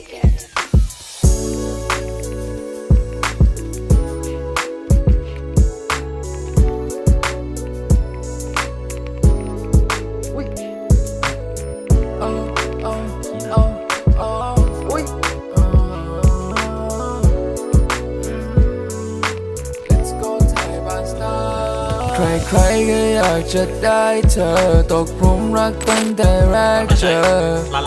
take it. ใครๆก็อยากจะได้เธอ ตกหลุมรักตั้งแต่แรกเจอ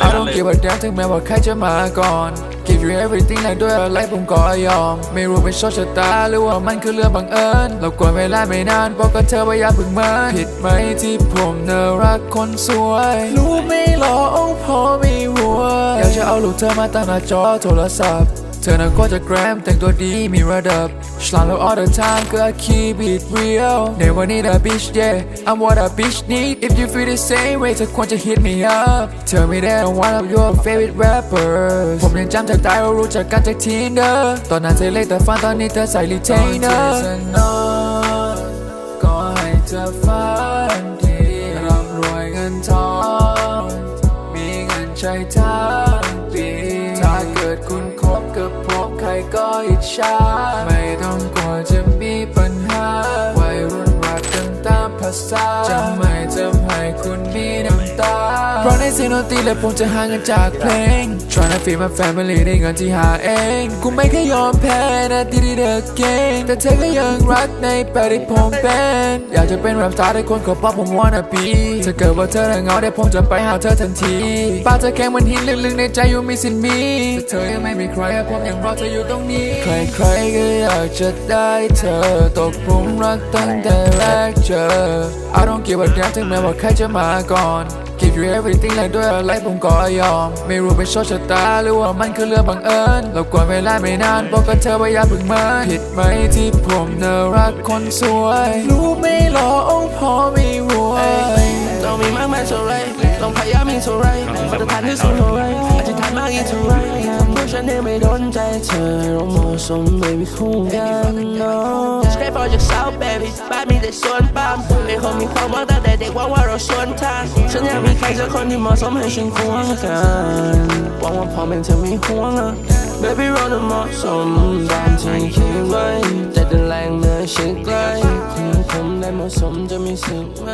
I don't give a damn ถึงแม้ว่าใครจะมาก่อน Give you everything และด้วยอะไรผมก็ยอม ไม่รู้เป็นโชคชะตาหรือว่ามันคือเรื่องบังเอิญเรากวนเวลาไม่นานบอกกับเธอว่าอย่าเพึ่งมาผิดไหมที่ผมน่ารักคนสวย รู้ไม่หรอกพอไม่หัวอยากจะเอาลูกเธอมาตั้งหน้าจอโทรศัพท์เธอน่ะก็จะแกรมแต่งตัวดีมีระดับฉลาดแล้ว all the time ก็ keep it real Never need a bitch yeah I'm what a bitch need If you feel the same way เธอควรจะ hit me up เธอไม่ได้ one of your favorite rappers ผมยังจำจากตายเรารู้จักกันจาก Tinder ตอนนั้นเธอเล็กแต่ฟันตอนนี้เธอใส่ retainer ก็ให้เธอฝันดีร่ำรวยเงินทองมีเงินใช้ทั้งปีถ้าเกิดคุณค บกับผมใครก็อิจฉาไม่ต้องกลัวจะมีปัญหาวัยรุ่นรักกันตามภาษาจะไม่ทำให้คุณมีน้ำตา ราะในเสียงดนตรีและผมจะหาเงินจากเพลง Trying to feed my family ได้เงินที่หาเอง กูไม่เคยยอมแพ้นะที่ได้เดินเก่งแต่เธอก็ยังรักในแบบที่ผมเป็น อยากจะเป็นแรปสตาร์ให้คนขาบอกผม wanna be ถ้าเกิดว่าเธอเหงาเดี๋ยวผมจะไปหาเธอทันทีป้าเธอแข็งเหมันหินลึกๆในใจอยู่มีสินมีแต่เธอยังไม่มีใครอะผมยังรอเธออยู่ตรงนี้ ใครๆก็อยากจะได้เธอตกหลุมรักตั้งแต่แรกเจอ I don't give a damn ถึงแม้ว่าใครจะมาก่อน Give you everything และด้วยอะไรผมก็ยอม ไม่รู้เป็นโชคชะตาหรือว่ามันคือเรื่องบังเอิญเรากวนเวลาไม่นานบอกกับเธอว่าอย่าเพึ่งมาผิดไหมที่ผมน่ารักคนสวย รู้ไม่หรอกพอไม่ ต้องพยายามมีเท่าไรมาตรฐานที่สูงเท่าไรอธิษฐานมากอีกเท่าไรเพราะฉันเองไม่โดนใจเธอเราเหมาะสมไม่มีคู่กันเนาะใช้พอจากสาว baby บ้านมีแต่สวนปาล์มเป็นคนมีความหวังตั้งแต่เด็กหวังว่าเราสวนทางฉันอยากมีใครสักคนที่เหมาะสมให้ฉันควงกันหวังว่าพอเป็นเธอไม่ห่วงนะ baby เราจะเหมาะสมตามที่คิดไว้แต่แต่แรงเมื่อชิดใกล้คุณผมได้เหมาะสมจะมีสิ่งไหม